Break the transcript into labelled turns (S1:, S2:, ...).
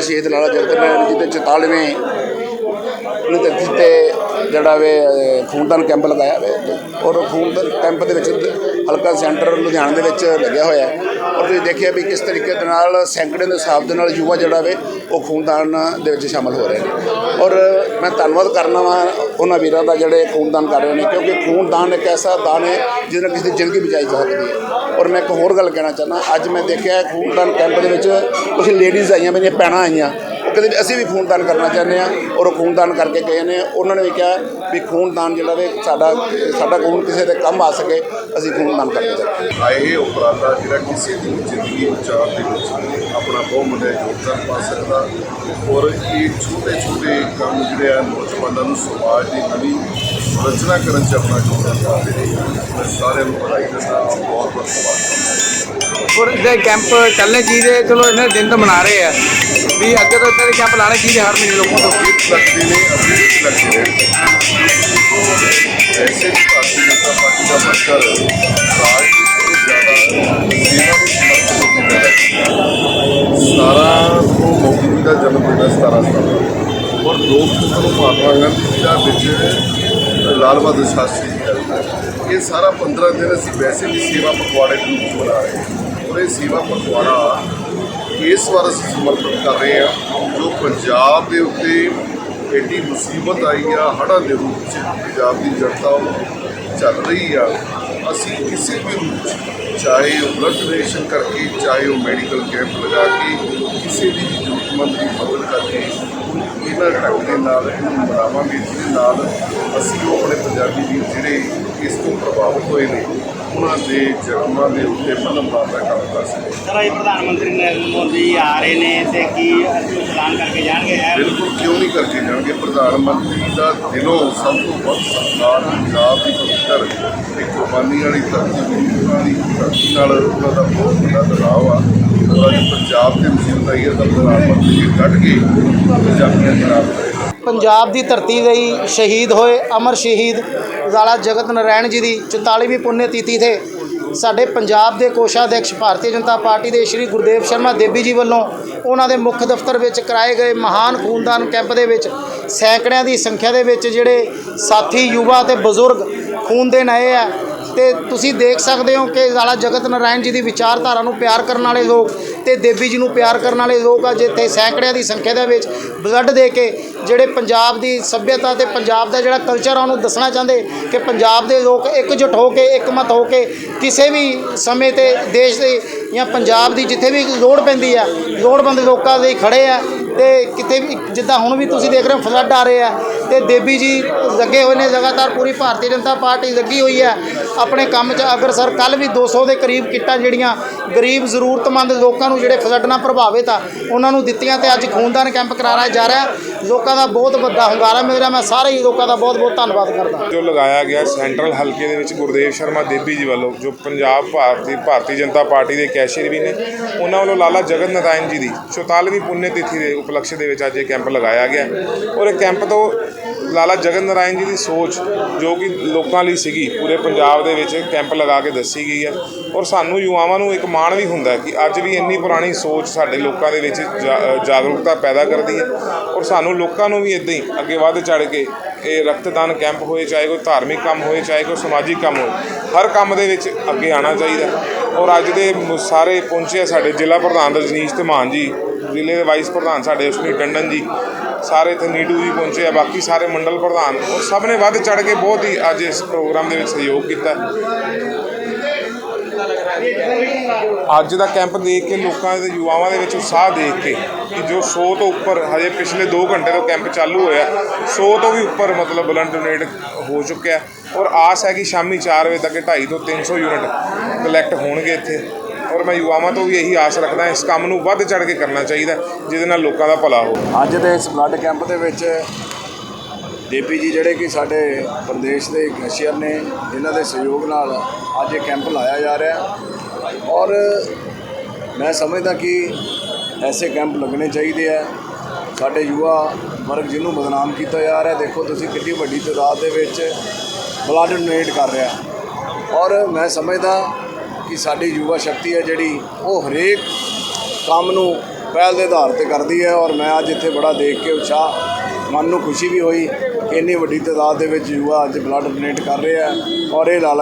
S1: ਅਮਰ ਸ਼ਹੀਦ ਲਾਲਾ ਜਗਤ ਨਾਰਾਇਣ ਜੀ ਦੇ 44ਵੇਂ ਨੂੰ ਧਰਤੀ ਤੇ ਜਿਹੜਾ ਵੇ ਖੂਨਦਾਨ ਕੈਂਪ ਲਗਾਇਆ ਵੇ, ਔਰ ਖੂਨਦਾਨ ਕੈਂਪ ਦੇ ਵਿੱਚ ਹਲਕਾ ਸੈਂਟਰ ਲੁਧਿਆਣਾ ਦੇ ਵਿੱਚ ਲੱਗਿਆ ਹੋਇਆ ਹੈ। ਔਰ ਤੁਸੀਂ ਦੇਖਿਆ ਵੀ ਕਿਸ ਤਰੀਕੇ ਦੇ ਨਾਲ ਸੈਂਕੜੇ ਦੇ ਹਿਸਾਬ ਦੇ ਨਾਲ ਯੁਵਾ ਜਿਹੜਾ ਵੇ, ਉਹ ਖੂਨਦਾਨ ਦੇ ਵਿੱਚ ਸ਼ਾਮਲ ਹੋ ਰਹੇ ਨੇ। ਔਰ ਮੈਂ ਧੰਨਵਾਦ ਕਰਨਾ ਵਾ ਉਹਨਾਂ ਵੀਰਾਂ ਦਾ ਜਿਹੜੇ ਖੂਨਦਾਨ ਕਰ ਰਹੇ ਨੇ, ਕਿਉਂਕਿ ਖੂਨਦਾਨ ਇੱਕ ਐਸਾ ਦਾਨ ਹੈ ਜਿਹਦੇ ਨਾਲ ਕਿਸੇ ਦੀ ਜ਼ਿੰਦਗੀ ਬਚਾਈ ਜਾ ਸਕਦੀ ਹੈ। ਔਰ ਮੈਂ ਇੱਕ ਹੋਰ ਗੱਲ ਕਹਿਣਾ ਚਾਹੁੰਦਾ, ਅੱਜ ਮੈਂ ਦੇਖਿਆ ਖੂਨਦਾਨ ਕੈਂਪ ਦੇ ਵਿੱਚ ਕੁਝ ਲੇਡੀਜ਼ ਆਈਆਂ, ਮੇਰੀਆਂ ਭੈਣਾਂ ਆਈਆਂ ਕਹਿੰਦੇ ਅਸੀਂ ਵੀ ਖੂਨਦਾਨ ਕਰਨਾ ਚਾਹੁੰਦੇ ਆ ਔਰ ਉਹ ਖੂਨਦਾਨ ਕਰਕੇ ਗਏ ਨੇ। ਉਹਨਾਂ ਨੇ ਵੀ ਕਿਹਾ ਵੀ ਖੂਨਦਾਨ ਜਿਹੜਾ ਵੇ ਸਾਡਾ ਸਾਡਾ ਖੂਨ ਕਿਸੇ ਦੇ ਕੰਮ ਆ ਸਕੇ, ਅਸੀਂ ਖੂਨਦਾਨ ਕਰਦੇ ਹਾਂ।
S2: ਆਏ ਇਹ ਉਪਰਾਲਾ ਜਿਹੜਾ ਕਿਸੇ ਦੀ ਜ਼ਿੰਦਗੀ ਬਚਾਉਣ ਦੇ ਵਿੱਚ ਆਪਣਾ ਬਹੁਤ ਵੱਡਾ ਯੋਗਦਾਨ ਪਾ ਸਕਦਾ। ਔਰ ਇਹ ਛੋਟੇ ਛੋਟੇ ਕੰਮ ਜਿਹੜੇ ਆ ਨੌਜਵਾਨਾਂ ਨੂੰ ਸਮਾਜ ਦੀ ਨਵੀਂ ਰਚਨਾ ਕਰਨ 'ਚ ਆਪਣਾ ਯੋਗਦਾਨ ਪਾ ਰਹੇ ਨੇ। ਮੈਂ ਸਾਰਿਆਂ ਨੂੰ ਵਧਾਈ ਦਿੰਦਾ ਬਹੁਤ ਬਹੁਤ ਧੰਨਵਾਦ।
S3: ਔਰ ਦੇ ਕੈਂਪ ਚੱਲਣੇ ਚਾਹੀਦੇ, ਚਲੋ ਇਹਨਾਂ ਦਿਨ ਤਾਂ ਮਨਾ ਰਹੇ ਆ। ਵੀ ਅੱਗੇ ਤੋਂ ਇੱਦਾਂ ਦੇ ਕੈਂਪ ਲਾਣੇ ਚਾਹੀਦੇ, ਹਰ ਮਹੀਨੇ ਲੋਕਾਂ ਤੋਂ।
S2: ਲੱਗਦੇ ਨੇ ਅੱਗੇ ਵੀ ਲੱਗਦੇ ਨੇ। ਐਸੇ ਵੀ ਭਾਰਤੀ ਜਨਤਾ ਪਾਰਟੀ ਦਾ ਮਕਸਦ ਰਾਜ ਤੋਂ ਸਤਾਰਾਂ ਨੂੰ ਮੋਦੀ ਦਾ ਜਨਮ ਹੋਇਆ ਸਤਾਰਾਂ ਸਤਾਰਾਂ ਔਰ ਲੋਕ ਨੂੰ ਮਹਾਤਮਾ ਗਾਂਧੀ ਜੀ ਦਾ ਵਿੱਚ ਲਾਲ ਬਹਾਦਰ ਸ਼ਾਸਤਰੀ ਇਹ ਸਾਰਾ 15 ਦਿਨ ਅਸੀਂ ਵੈਸੇ ਵੀ ਸੇਵਾ ਪਖਵਾੜੇ ਦੇ ਰੂਪ 'ਚ ਮਨਾ ਰਹੇ ਹਾਂ। ਔਰ ਸੇਵਾ ਪਖਵਾੜਾ ਇਸ ਵਾਰ ਅਸੀਂ ਸਮਰਪਿਤ ਕਰ ਰਹੇ ਹਾਂ, ਜੋ ਪੰਜਾਬ ਦੇ ਉੱਤੇ ਐਡੀ ਮੁਸੀਬਤ ਆਈ ਆ, ਹੜ੍ਹਾਂ ਦੇ ਰੂਪ 'ਚ ਪੰਜਾਬ ਦੀ ਜਨਤਾ ਚੱਲ ਰਹੀ ਆ। ਅਸੀਂ ਕਿਸੇ ਵੀ ਰੂਪ 'ਚ ਚਾਹੇ ਉਹ ਬਲੱਡ ਡੋਨੇਸ਼ਨ ਕਰਕੇ, ਚਾਹੇ ਉਹ ਮੈਡੀਕਲ ਕੈਂਪ ਲਗਾ ਕੇ, ਕਿਸੇ ਵੀ ਜ਼ਰੂਰਤਮੰਦ ਦੀ ਮਦਦ ਕਰਕੇ ਇਹਨਾਂ ਢੰਗ ਦੇ ਨਾਲ, ਇਹਨੂੰ ਮਨਾਵਾਂਗੇ ਜਿਹਦੇ ਨਾਲ ਅਸੀਂ ਉਹ ਆਪਣੇ ਪੰਜਾਬੀ ਵੀਰ ਜਿਹੜੇ ਇਸ ਤੋਂ ਪ੍ਰਭਾਵਿਤ ਹੋਏ ਨੇ ਉਹਨਾਂ ਦੇ ਜਨਮਾਂ ਦੇ ਉੱਤੇ ਮਨਮ ਦਾ ਕੰਮ ਕਰ
S4: ਸਰ ਇਹ ਪ੍ਰਧਾਨ ਮੰਤਰੀ ਨਰਿੰਦਰ ਮੋਦੀ ਆ ਰਹੇ ਨੇ ਤੇ ਕੀ ਅਸੀਂ ਐਲਾਨ ਕਰਕੇ ਜਾਣਗੇ?
S2: ਬਿਲਕੁਲ ਕਿਉਂ ਨਹੀਂ ਕਰਕੇ ਜਾਣਗੇ? ਪ੍ਰਧਾਨ ਮੰਤਰੀ ਦਾ ਦਿਲੋਂ ਸਭ ਤੋਂ ਵੱਧ ਸਤਿਕਾਰ ਪੰਜਾਬ ਦੀ ਪਵਿੱਤਰ ਤੇ ਕੁਰਬਾਨੀ ਵਾਲੀ ਧਰਤੀ ਦੀ ਧਰਤੀ ਨਾਲ ਉਹਨਾਂ ਦਾ ਬਹੁਤ ਵੱਡਾ ਲਗਾਵ ਆ। ਉਹਨਾਂ ਦੀ ਪੰਜਾਬ ਦੇ ਮੁਸੀਬਤ ਆਈ ਹੈ ਤਾਂ ਪ੍ਰਧਾਨ ਮੰਤਰੀ ਜੀ ਕੱਢ ਕੇ ਪੰਜਾਬੀਆਂ ਦੇ ਨਾਲ ਖੜੇ। ਨੇ।
S5: ਪੰਜਾਬ ਦੀ ਧਰਤੀ ਲਈ ਸ਼ਹੀਦ ਹੋਏ ਅਮਰ ਸ਼ਹੀਦ ਲਾਲਾ ਜਗਤ ਨਾਰਾਇਣ ਜੀ ਦੀ 44ਵੀਂ ਪੁੰਨਿਆ ਤਿਥੀ ਤੇ ਸਾਡੇ ਪੰਜਾਬ ਦੇ ਕੋਸ਼ਾਧਿਕਸ਼ ਭਾਰਤੀ ਜਨਤਾ ਪਾਰਟੀ ਦੇ ਸ਼੍ਰੀ ਗੁਰਦੇਵ ਸ਼ਰਮਾ ਦੇਵੀ ਜੀ ਵੱਲੋਂ ਉਹਨਾਂ ਦੇ ਮੁੱਖ ਦਫ਼ਤਰ ਵਿੱਚ ਕਰਾਏ ਗਏ ਮਹਾਨ ਖੂਨਦਾਨ ਕੈਂਪ ਦੇ ਵਿੱਚ ਸੈਂਕੜਿਆਂ ਦੀ ਸੰਖਿਆ ਦੇ ਵਿੱਚ ਜਿਹੜੇ ਸਾਥੀ, ਯੁਵਾ ਤੇ ਬਜ਼ੁਰਗ ਖੂਨ ਦੇਣ ਆਏ ਆ ਤੇ ਤੁਸੀਂ ਦੇਖ ਸਕਦੇ ਹੋ ਕਿ ਲਾਲਾ ਜਗਤ ਨਾਰਾਇਣ ਜੀ ਦੀ ਵਿਚਾਰਧਾਰਾ ਨੂੰ ਪਿਆਰ ਕਰਨ ਵਾਲੇ ਲੋਕ ਤੇ ਦੇਵੀ ਜੀ ਨੂੰ ਪਿਆਰ ਕਰਨ ਵਾਲੇ ਲੋਕ ਆ, ਜਿੱਥੇ ਸੈਂਕੜਿਆਂ ਦੀ ਸੰਖਿਆ ਦੇ ਵਿੱਚ ਬਲੱਡ ਦੇ ਕੇ ਜਿਹੜੇ ਪੰਜਾਬ ਦੀ ਸੱਭਿਅਤਾ ਤੇ ਪੰਜਾਬ ਦਾ ਜਿਹੜਾ ਕਲਚਰ ਆ, ਉਹਨੂੰ ਦੱਸਣਾ ਚਾਹੁੰਦੇ ਕਿ ਪੰਜਾਬ ਦੇ ਲੋਕ ਇਕਜੁੱਟ ਹੋ ਕੇ, ਇਕਮਤ ਹੋ ਕੇ ਕਿਸੇ ਵੀ ਸਮੇਂ ਤੇ ਦੇਸ਼ ਦੇ ਜਾਂ ਪੰਜਾਬ ਦੀ ਜਿੱਥੇ ਵੀ ਲੋੜ ਪੈਂਦੀ ਆ, ਲੋੜਵੰਦ ਲੋਕਾਂ ਲਈ ਖੜੇ ਆ ਤੇ ਕਿਤੇ ਵੀ, ਜਿੱਦਾਂ ਹੁਣ ਵੀ ਤੁਸੀਂ ਦੇਖ ਰਹੇ ਹੋ ਫਲੱਡ ਆ ਰਹੇ ਆ ਤੇ ਦੇਵੀ ਜੀ ਲੱਗੇ ਹੋਏ ਨੇ, ਲਗਾਤਾਰ ਪੂਰੀ ਭਾਰਤੀ ਜਨਤਾ ਪਾਰਟੀ ਲੱਗੀ ਹੋਈ ਹੈ ਆਪਣੇ ਕੰਮ 'ਚ ਅਗਰਸਰ ਕੱਲ ਵੀ 200 ਦੇ ਕਰੀਬ ਕਿੱਟਾਂ ਜਿਹੜੀਆਂ ਗਰੀਬ ਜ਼ਰੂਰਤਮੰਦ ਲੋਕਾਂ ਨੂੰ ਜਿਹੜੇ ਫਲੱਡ ਨਾਲ ਪ੍ਰਭਾਵਿਤ ਆ, ਉਹਨਾਂ ਨੂੰ ਦਿੱਤੀਆਂ ਤੇ ਅੱਜ ਖੂਨਦਾਨ ਕੈਂਪ ਕਰਾਇਆ ਜਾ ਰਿਹਾ। ਲੋਕਾਂ ਦਾ ਬਹੁਤ ਵੱਡਾ ਹੁੰਗਾਰਾ ਮਿਲ ਰਿਹਾ। ਮੈਂ ਸਾਰੇ ਹੀ ਲੋਕਾਂ ਦਾ ਬਹੁਤ ਬਹੁਤ ਧੰਨਵਾਦ ਕਰਦਾ।
S6: ਜੋ ਲਗਾਇਆ ਗਿਆ ਸੈਂਟਰਲ ਹਲਕੇ ਦੇ ਵਿੱਚ ਗੁਰਦੇਵ ਸ਼ਰਮਾ ਦੇਬੀ ਜੀ ਵੱਲੋਂ, ਜੋ ਪੰਜਾਬ ਭਾਰਤੀ ਭਾਰਤੀ ਜਨਤਾ ਪਾਰਟੀ ਦੇ ਕੈਸ਼ੀਅਰ ਵੀ ਨੇ, ਉਹਨਾਂ ਵੱਲੋਂ ਲਾਲਾ ਜਗਤ ਨਾਰਾਇਣ ਜੀ ਦੀ 44ਵੀਂ ਪੁੰਨਿਆ ਤਿਥੀ ਦੇ ਉਪਲਕਸ਼ ਦੇ ਵਿੱਚ ਅੱਜ ਇਹ ਕੈਂਪ ਲਗਾਇਆ ਗਿਆ। ਔਰ ਇਹ ਕੈਂਪ ਤੋਂ ਲਾਲਾ ਜਗਤ ਨਾਰਾਇਣ ਜੀ ਦੀ ਸੋਚ ਜੋ ਕਿ ਲੋਕਾਂ ਲਈ ਸੀਗੀ, ਪੂਰੇ ਪੰਜਾਬ ਦੇ ਵਿੱਚ ਕੈਂਪ ਲਗਾ ਕੇ ਦੱਸੀ ਗਈ ਹੈ ਔਰ ਸਾਨੂੰ ਯੁਵਾਵਾਂ ਨੂੰ ਇੱਕ ਮਾਣ ਵੀ ਹੁੰਦਾ ਕਿ ਅੱਜ ਵੀ ਇੰਨੀ ਪੁਰਾਣੀ ਸੋਚ ਸਾਡੇ ਲੋਕਾਂ ਦੇ ਵਿੱਚ ਜਾ- ਜਾਗਰੂਕਤਾ ਪੈਦਾ ਕਰਦੀ ਹੈ ਔਰ ਸਾਨੂੰ ਲੋਕਾਂ ਨੂੰ ਵੀ ਇਦਾਂ ਹੀ ਅੱਗੇ ਵੱਧ ਚੜ ਕੇ ਇਹ ਰਕਤਦਾਨ ਕੈਂਪ ਹੋਏ, ਚਾਹੇ ਕੋਈ ਧਾਰਮਿਕ ਕੰਮ ਹੋਏ, ਚਾਹੇ ਕੋਈ ਸਮਾਜਿਕ ਕੰਮ ਹੋਏ, ਹਰ ਕੰਮ ਦੇ ਵਿੱਚ ਅੱਗੇ ਆਉਣਾ ਚਾਹੀਦਾ ਔਰ ਅੱਜ ਦੇ ਸਾਰੇ ਪਹੁੰਚੇ ਆ ਸਾਡੇ ਜ਼ਿਲ੍ਹਾ ਪ੍ਰਧਾਨ ਰਜਨੀਸ਼ ਧਮਾਨ ਜੀ, ਜ਼ਿਲ੍ਹੇ ਦੇ ਵਾਈਸ ਪ੍ਰਧਾਨ ਸਾਡੇ ਉਸਮੀ ਟੰਡਨ ਜੀ ਸਾਰੇ ਇੱਥੇ ਨੀਡੂ ਵੀ ਪਹੁੰਚੇ ਆ, ਬਾਕੀ ਸਾਰੇ ਮੰਡਲ ਪ੍ਰਧਾਨ। ਔਰ ਸਭ ਨੇ ਵੱਧ ਚੜ ਕੇ ਬਹੁਤ ਹੀ ਅੱਜ ਇਸ ਪ੍ਰੋਗਰਾਮ ਦੇ ਵਿੱਚ ਸਹਿਯੋਗ ਕੀਤਾ। ਅੱਜ ਦਾ ਕੈਂਪ ਦੇਖ ਕੇ ਲੋਕਾਂ ਦੇ ਯੁਵਾਵਾਂ ਦੇ ਵਿੱਚ ਉਤਸ਼ਾਹ ਦੇਖ ਕੇ ਕਿ ਜੋ 100 ਤੋਂ ਉੱਪਰ, ਹਜੇ ਪਿਛਲੇ 2 ਘੰਟੇ ਤੋਂ ਕੈਂਪ ਚਾਲੂ ਹੋਇਆ 100 ਤੋਂ ਵੀ ਉੱਪਰ ਮਤਲਬ ਬਲੱਡ ਡੋਨੇਟ ਹੋ ਚੁੱਕਿਆ। ਔਰ ਆਸ ਹੈ ਕਿ ਸ਼ਾਮੀ 4 ਵਜੇ ਤੱਕ 250 ਤੋਂ 300 ਯੂਨਿਟ ਕਲੈਕਟ ਹੋਣਗੇ ਇੱਥੇ। ਔਰ ਮੈਂ ਯੁਵਾਵਾਂ ਤੋਂ ਵੀ ਇਹੀ ਆਸ ਰੱਖਦਾ, ਇਸ ਕੰਮ ਨੂੰ ਵੱਧ ਚੜ ਕੇ ਕਰਨਾ ਚਾਹੀਦਾ, ਜਿਹਦੇ ਨਾਲ ਲੋਕਾਂ ਦਾ ਭਲਾ ਹੋਵੇ।
S1: ਅੱਜ ਦੇ ਇਸ ਬਲੱਡ ਕੈਂਪ ਦੇ ਵਿੱਚ ਦੇਪੀ ਜੀ ਜਿਹੜੇ ਕਿ ਸਾਡੇ ਪ੍ਰਦੇਸ਼ ਦੇ ਕੈਸ਼ੀਅਰ ਨੇ ਜਿਨ੍ਹਾਂ ਦੇ ਸਹਿਯੋਗ ਨਾਲ ਅੱਜ ਇਹ ਕੈਂਪ ਲਾਇਆ ਜਾ ਰਿਹਾ ਔਰ ਮੈਂ ਸਮਝਦਾ ਕਿ ਐਸੇ ਕੈਂਪ ਲੱਗਣੇ ਚਾਹੀਦੇ ਆ। ਸਾਡੇ ਯੁਵਾ ਵਰਗ ਜਿਹਨੂੰ ਬਦਨਾਮ ਕੀਤਾ ਜਾ ਰਿਹਾ, ਦੇਖੋ ਤੁਸੀਂ ਕਿੰਨੀ ਵੱਡੀ ਤਾਦਾਦ ਦੇ ਵਿੱਚ ਬਲੱਡ ਡੋਨੇਟ ਕਰ ਰਿਹਾ। ਔਰ ਮੈਂ ਸਮਝਦਾ ਕਿ ਸਾਡੀ ਯੁਵਾ ਸ਼ਕਤੀ ਹੈ ਜਿਹੜੀ ਉਹ ਹਰੇਕ ਕੰਮ ਨੂੰ
S7: ਪਹਿਲ ਦੇ ਆਧਾਰ ਤੇ ਕਰਦੀ ਹੈ ਔਰ ਮੈਂ ਅੱਜ ਇੱਥੇ ਬੜਾ ਦੇਖ ਕੇ ਉਤਸ਼ਾਹ, ਮਨ ਨੂੰ ਖੁਸ਼ੀ ਵੀ ਹੋਈ ਇੰਨੀ ਵੱਡੀ ਤਾਦਾਦ ਦੇ ਵਿੱਚ ਯੁਵਾ ਅੱਜ ਬਲੱਡ ਡੋਨੇਟ ਕਰ ਰਹੇ ਆ ਔਰ ਇਹ ਲਾਲ